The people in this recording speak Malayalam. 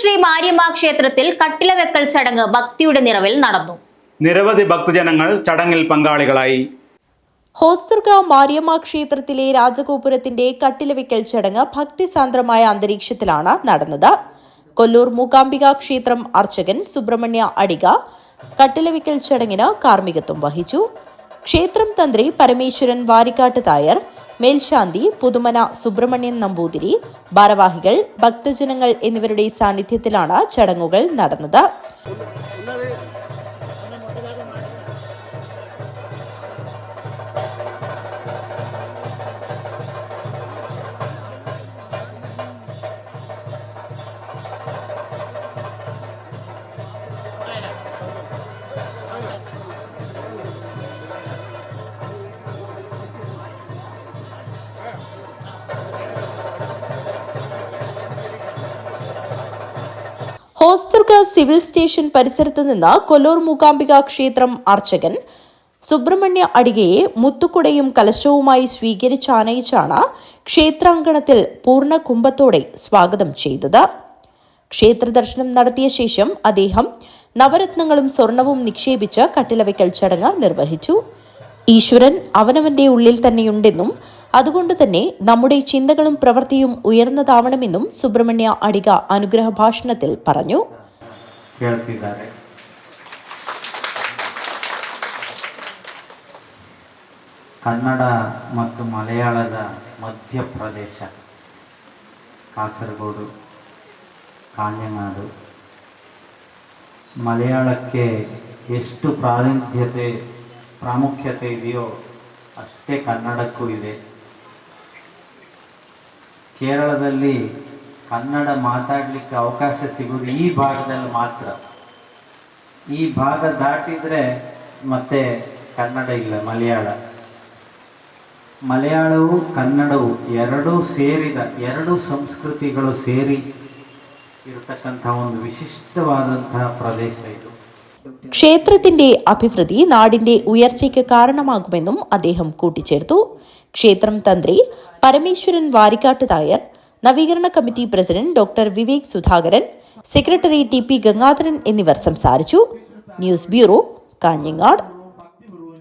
ശ്രീ മാര്യമ്മ ക്ഷേത്രത്തിൽ കട്ടിലവെക്കൽ ചടങ്ങ് ഭക്തിയുടെ നിറവിൽ നടന്നു. നിരവധി ഭക്തജനങ്ങൾ ചടങ്ങിൽ പങ്കാളികളായി. ഹോസ്ദുർഗ മാരിയമ്മ ക്ഷേത്രത്തിലെ രാജഗോപുരത്തിന്റെ കട്ടിലവെക്കൽ ചടങ്ങ് ഭക്തിസാന്ദ്രമായ അന്തരീക്ഷത്തിലാണ് നടന്നത്. കൊല്ലൂർ മൂകാംബിക ക്ഷേത്രം അർച്ചകൻ സുബ്രഹ്മണ്യ അടിക കട്ടിലവെക്കൽ ചടങ്ങിന് കാർമ്മികത്വം വഹിച്ചു. ക്ഷേത്രം തന്ത്രി പരമേശ്വരൻ വാരിക്കാട്ട് തായർ മേൽശാന്തി പുതുമന സുബ്രഹ്മണ്യൻ നമ്പൂതിരി ഭാരവാഹികൾ ഭക്തജനങ്ങൾ എന്നിവരുടെ സാന്നിധ്യത്തിലാണ് ചടങ്ങുകൾ നടന്നത്. ഹോസ്ദുർഗ സിവിൽ സ്റ്റേഷൻ പരിസരത്ത് നിന്ന് കൊല്ലൂർ മൂകാംബിക ക്ഷേത്രം അർച്ചകൻ സുബ്രഹ്മണ്യ അടികയെ മുത്തുക്കുടയും കലശവുമായി സ്വീകരിച്ചാനയിച്ചാണ് ക്ഷേത്രാങ്കണത്തിൽ പൂർണ കുംഭത്തോടെ സ്വാഗതം ചെയ്തത്. ക്ഷേത്രദർശനം നടത്തിയ ശേഷം അദ്ദേഹം നവരത്നങ്ങളും സ്വർണവും നിക്ഷേപിച്ച് കട്ടിലവയ്ക്കൽ ചടങ്ങ് നിർവഹിച്ചു. ഈശ്വരൻ അവനവന്റെ ഉള്ളിൽ തന്നെയുണ്ടെന്നും അതുകൊണ്ട് തന്നെ നമ്മുടെ ചിന്തകളും പ്രവൃത്തിയും ഉയർന്നതാവണമെന്നും സുബ്രഹ്മണ്യ അടിക അനുഗ്രഹ ഭാഷണത്തിൽ പറഞ്ഞു ಹೇಳ್ತಿದ್ದಾರೆ ಕನ್ನಡ ಮತ್ತು ಮಲಯಾಳದ ಮಧ್ಯಪ್ರದೇಶ ಕಾಸರಗೋಡು ಕಾಂಜನಾಡು ಮಲಯಾಳಕ್ಕೆ ಎಷ್ಟು ಪ್ರಾತಿನಿಧ್ಯತೆ ಪ್ರಾಮುಖ್ಯತೆ ಇದೆಯೋ ಅಷ್ಟೇ ಕನ್ನಡಕ್ಕೂ ಇದೆ ಕೇರಳದಲ್ಲಿ ಕನ್ನಡ ಮಾತಾಡಲಿಕ್ಕೆ ಅವಕಾಶ ಸಿಗೋದು ಈ ಭಾಗದಲ್ಲಿ ಮಾತ್ರ. ಈ ಭಾಗ ದಾಟಿದರೆ ಮತ್ತೆ ಕನ್ನಡ ಇಲ್ಲ, ಮಲಯಾಳ. ಮಲಯಾಳವು ಕನ್ನಡವು ಎರಡೂ ಸೇರಿದ, ಎರಡು ಸಂಸ್ಕೃತಿಗಳು ಸೇರಿ ಇರತಕ್ಕಂಥ ಒಂದು ವಿಶಿಷ್ಟವಾದಂತಹ ಪ್ರದೇಶ ಇದು. ക്ഷേത്രത്തിന്റെ അഭിവൃദ്ധി നാടിന്റെ ഉയർച്ചയ്ക്ക് കാരണമാകുമെന്നും അദ്ദേഹം കൂട്ടിച്ചേർത്തു. ക്ഷേത്രം തന്ത്രി പരമേശ്വരൻ വാരിക്കാട്ട് നവീകരണ committee president doctor Vivek Sudhakaran secretary T P Gangadharan എന്നിവർ സംസാരിച്ചു. News bureau Kanhangad.